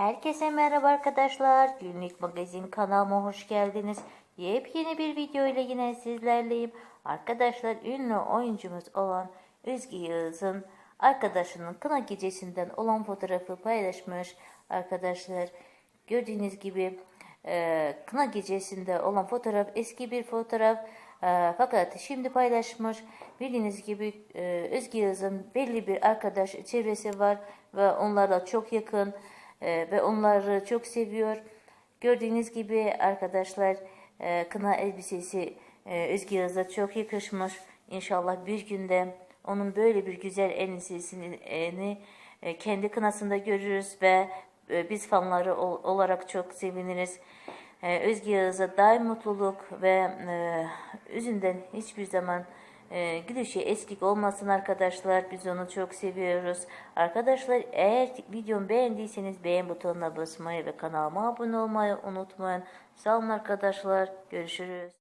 Herkese merhaba arkadaşlar. Günlük magazin kanalıma hoş geldiniz. Yepyeni bir video ile yine sizlerleyim. Arkadaşlar ünlü oyuncumuz olan Özge Yağız'ın arkadaşının kına gecesinden olan fotoğrafı paylaşmış. Arkadaşlar gördüğünüz gibi e, kına gecesinde olan fotoğraf eski bir fotoğraf. E, fakat şimdi paylaşmış. Bildiğiniz gibi e, Özge Yağız'ın belli bir arkadaş çevresi var ve onlarla çok yakın e, ve onları çok seviyor. Gördüğünüz gibi arkadaşlar e, kına elbisesi e, çok yakışmış. İnşallah bir günde onun böyle bir güzel elbisesini e, kendi kınasında görürüz ve e, biz fanları ol- olarak çok seviniriz. E, daim mutluluk ve e, üzünden hiçbir zaman e, gülüşü eskik olmasın arkadaşlar. Biz onu çok seviyoruz. Arkadaşlar eğer videomu beğendiyseniz beğen butonuna basmayı ve kanalıma abone olmayı unutmayın. Sağ olun arkadaşlar. Görüşürüz.